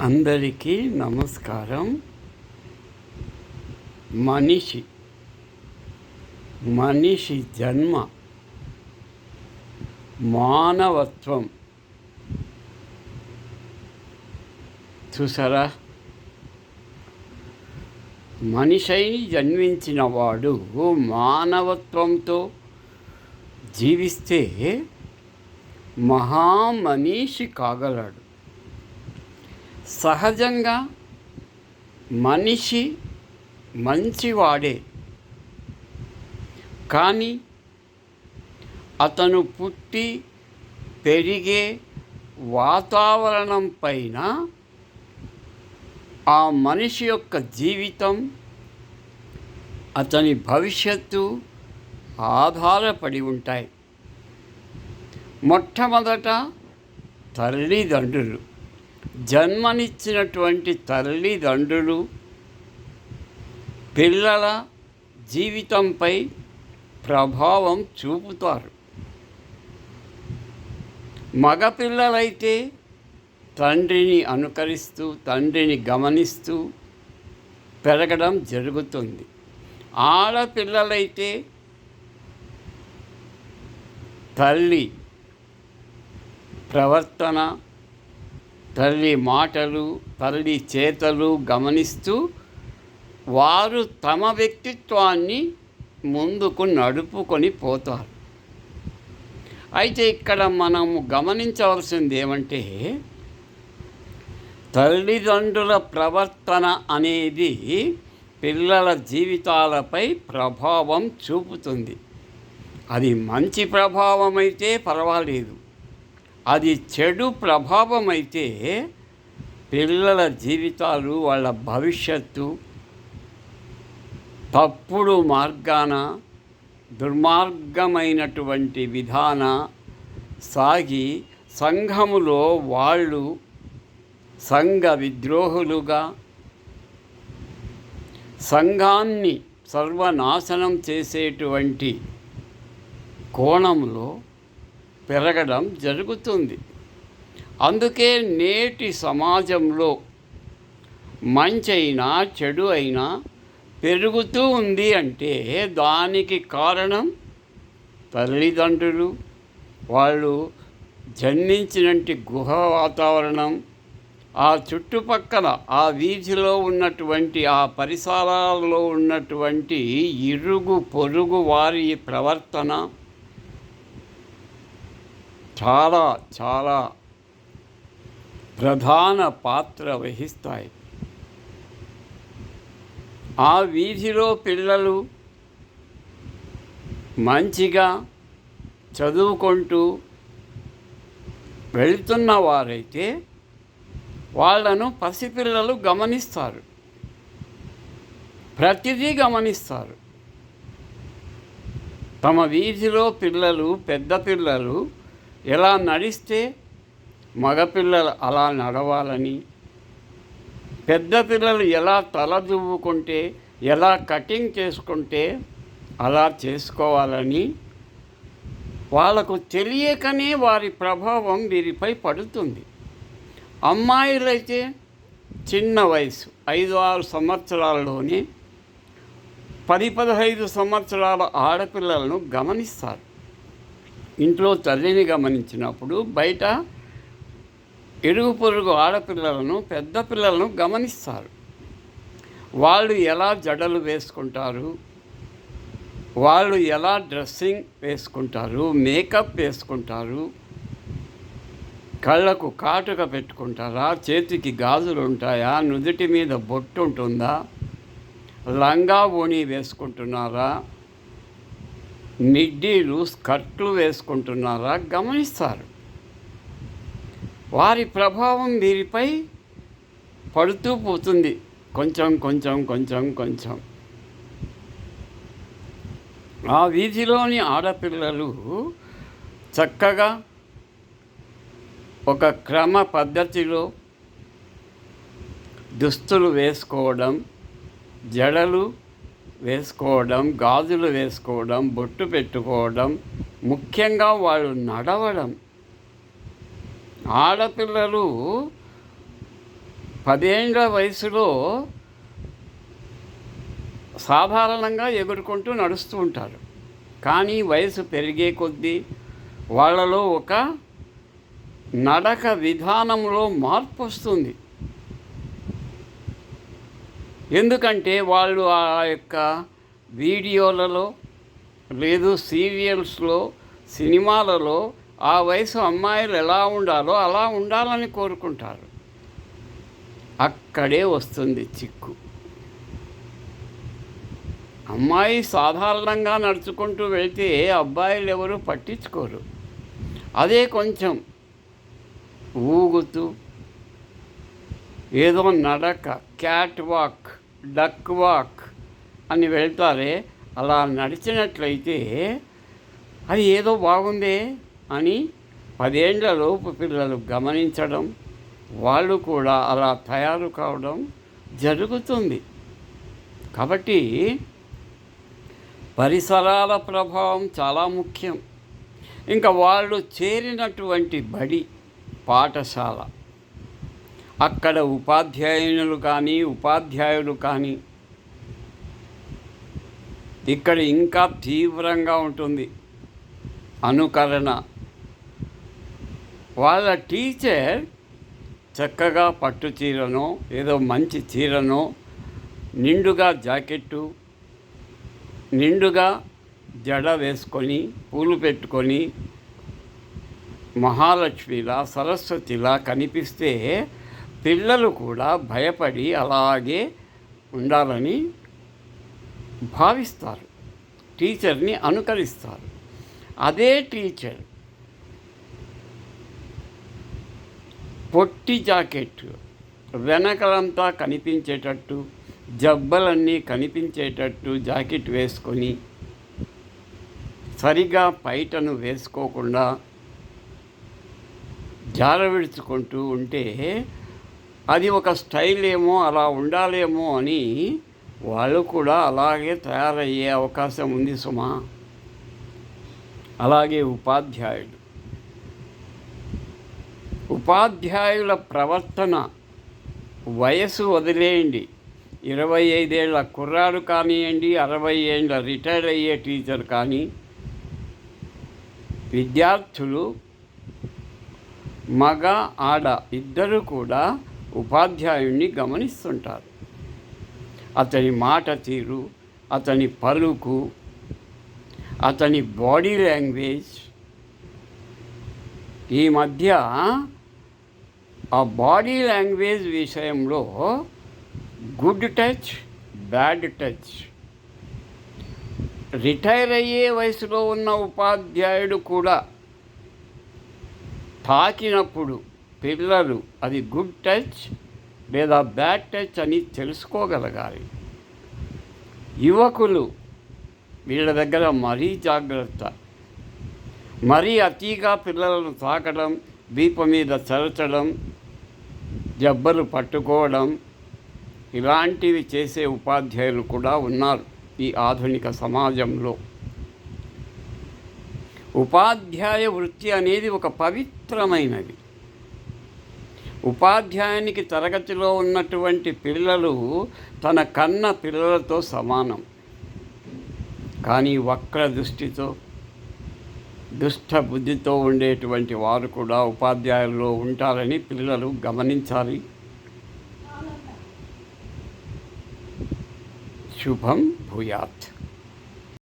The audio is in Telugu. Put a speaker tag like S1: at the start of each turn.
S1: అందరికీ నమస్కారం. మనిషి మనిషి జన్మ మానవత్వం. చూసారా? మనిషై జన్మించినవాడు మానవత్వంతో జీవిస్తే మహామనీషి కాగలడు. సహజంగా మనిషి మంచివాడే. కానీ అతను పుట్టి పెరిగే వాతావరణం పైన ఆ మనిషి యొక్క జీవితం అతని భవిష్యత్తు ఆధారపడి ఉంటాయి. మొట్టమొదట తల్లిదండ్రులు. జన్మనిచ్చినటువంటి తల్లిదండ్రులు పిల్లల జీవితంపై ప్రభావం చూపుతారు. మగపిల్లలైతే తండ్రిని అనుకరిస్తూ తండ్రిని గమనిస్తూ పెరగడం జరుగుతుంది. ఆడపిల్లలైతే తల్లి ప్రవర్తన తల్లి మాటలు తల్లి చేతలు గమనిస్తూ వారు తమ వ్యక్తిత్వాన్ని ముందుకు నడుపుకొని పోతారు. అయితే ఇక్కడ మనము గమనించవలసింది ఏమంటే తల్లిదండ్రుల ప్రవర్తన అనేది పిల్లల జీవితాలపై ప్రభావం చూపుతుంది. అది మంచి ప్రభావం అయితే పర్వాలేదు. అది చెడు ప్రభావం అయితే పిల్లల జీవితాలు వాళ్ళ భవిష్యత్తు తప్పుడు మార్గాన దుర్మార్గమైనటువంటి విధాన సాగి సంఘములో వాళ్ళు సంఘ విద్రోహులుగా సంఘాన్ని సర్వనాశనం చేసేటువంటి కోణంలో పెరగడం జరుగుతుంది. అందుకే నేటి సమాజంలో మంచైనా చెడు అయినా పెరుగుతూ ఉంది అంటే దానికి కారణం తల్లిదండ్రులు. వాళ్ళు జన్మించినట్టి గుహ వాతావరణం ఆ చుట్టుపక్కల ఆ వీధిలో ఉన్నటువంటి ఆ పరిసరాల్లో ఉన్నటువంటి ఇరుగు పొరుగు వారి ప్రవర్తన చాలా చాలా ప్రధాన పాత్ర వహిస్తాయి. ఆ వీధిలో పిల్లలు మంచిగా చదువుకుంటూ వెళుతున్న వారైతే వాళ్ళను పసిపిల్లలు గమనిస్తారు. ప్రతిదీ గమనిస్తారు. తమ వీధిలో పిల్లలు పెద్ద పిల్లలు ఎలా నడిస్తే మగపిల్లలు అలా నడవాలని పెద్ద పిల్లలు ఎలా తల దువ్వుకుంటే ఎలా కటింగ్ చేసుకుంటే అలా చేసుకోవాలని వాళ్ళకు తెలియకనే వారి ప్రభావం వీరిపై పడుతుంది. అమ్మాయిలైతే చిన్న వయసు ఐదు ఆరు సంవత్సరాల్లోనే పది పదహైదు సంవత్సరాల ఆడపిల్లలను గమనిస్తారు. ఇంట్లో తల్లిని గమనించినప్పుడు బయట ఇరుగు పొరుగు ఆడపిల్లలను పెద్ద పిల్లలను గమనిస్తారు. వాళ్ళు ఎలా జడలు వేసుకుంటారు? వాళ్ళు ఎలా డ్రెస్సింగ్ వేసుకుంటారు? మేకప్ వేసుకుంటారు? కళ్ళకు కాటుక పెట్టుకుంటారా? చేతికి గాజులు ఉంటాయా? నుదుటి మీద బొట్టు ఉంటుందా? లంగా ఓణి వేసుకుంటున్నారా? మిడ్డీలు స్కర్ట్లు వేసుకుంటున్నారా? గమనిస్తారు. వారి ప్రభావం వీరిపై పడుతూ పోతుంది. కొంచెం కొంచెం కొంచెం కొంచెం. ఆ వీధిలోని ఆడపిల్లలు చక్కగా ఒక క్రమ పద్ధతిలో దుస్తులు వేసుకోవడం జడలు వేసుకోవడం గాజులు వేసుకోవడం బొట్టు పెట్టుకోవడం ముఖ్యంగా వాళ్ళు నడవడం. ఆడపిల్లలు పదేండ్ల వయసులో సాధారణంగా ఎగురుకుంటూ నడుస్తూ ఉంటారు. కానీ వయసు పెరిగే కొద్దీ వాళ్ళలో ఒక నడక విధానంలో మార్పు వస్తుంది. ఎందుకంటే వాళ్ళు ఆ యొక్క వీడియోలలో లేదు సీరియల్స్లో సినిమాలలో ఆ వయసు అమ్మాయిలు ఎలా ఉండాలో అలా ఉండాలని కోరుకుంటారు. అక్కడే వస్తుంది చిక్కు. అమ్మాయి సాధారణంగా నడుచుకుంటూ వెళ్తే అబ్బాయిలు ఎవరు పట్టించుకోరు. అదే కొంచెం ఊగుతూ ఏదో నడక క్యాట్ వాక్ డక్ వాక్ అని వెళ్తారే అలా నడిచినట్లయితే అది ఏదో బాగుందే అని పదేండ్లలోపు పిల్లలు గమనించడం వాళ్ళు కూడా అలా తయారు కావడం జరుగుతుంది. కాబట్టి పరిసరాల ప్రభావం చాలా ముఖ్యం. ఇంకా వాళ్ళు చేరినటువంటి బడి పాఠశాల. అక్కడ ఉపాధ్యాయునులు కానీ ఉపాధ్యాయులు కానీ. ఇక్కడ ఇంకా తీవ్రంగా ఉంటుంది అనుకరణ. వాళ్ళ టీచర్ చక్కగా పట్టు చీరనో ఏదో మంచి చీరనో నిండుగా జాకెట్టు నిండుగా జడ వేసుకొని పూలు పెట్టుకొని మహాలక్ష్మిలా సరస్వతిలా కనిపిస్తే పిల్లలు కూడా భయపడి అలాగే ఉండాలని భావిస్తారు. టీచర్ని అనుకరిస్తారు. అదే టీచర్ పొట్టి జాకెట్ వెనకలంతా కనిపించేటట్టు జబ్బలన్నీ కనిపించేటట్టు జాకెట్ వేసుకొని సరిగా పైటను వేసుకోకుండా జార విడుచుకుంటూ ఉంటే అది ఒక స్టైల్ ఏమో అలా ఉండాలేమో అని వాళ్ళు కూడా అలాగే తయారయ్యే అవకాశం ఉంది సుమా. అలాగే ఉపాధ్యాయుడు. ఉపాధ్యాయుల ప్రవర్తన వయసు వదిలేయండి. ఇరవై ఐదేళ్ళ కుర్రాడు కానివ్వండి అరవై ఏళ్ళ రిటైర్ అయ్యే టీచర్ కానీ విద్యార్థులు మగ ఆడ ఇద్దరు కూడా ఉపాధ్యాయుణ్ణి గమనిస్తుంటారు. అతని మాట తీరు అతని పలుకు అతని బాడీ లాంగ్వేజ్. ఈ మధ్య ఆ బాడీ లాంగ్వేజ్ విషయంలో good touch bad touch. Retire అయ్యే వయసులో ఉన్న ఉపాధ్యాయుడు కూడా తాకినప్పుడు పిల్లలు అది గుడ్ టచ్ లేదా బ్యాడ్ టచ్ అని తెలుసుకోగలగాలి. యువకులు వీళ్ళ దగ్గర మరీ జాగ్రత్త. మరీ అతిగా పిల్లలను తాకడం దీప మీద చరచడం జబ్బలు పట్టుకోవడం ఇలాంటివి చేసే ఉపాధ్యాయులు కూడా ఉన్నారు ఈ ఆధునిక సమాజంలో. ఉపాధ్యాయ వృత్తి అనేది ఒక పవిత్రమైనది. ఉపాధ్యాయునికి తరగతిలో ఉన్నటువంటి పిల్లలు తన కన్న పిల్లలతో సమానం. కానీ వక్ర దృష్టితో దుష్ట బుద్ధితో ఉండేటువంటి వారు కూడా ఉపాధ్యాయుల్లో ఉంటారని పిల్లలు గమనించాలి. శుభం భూయాత్.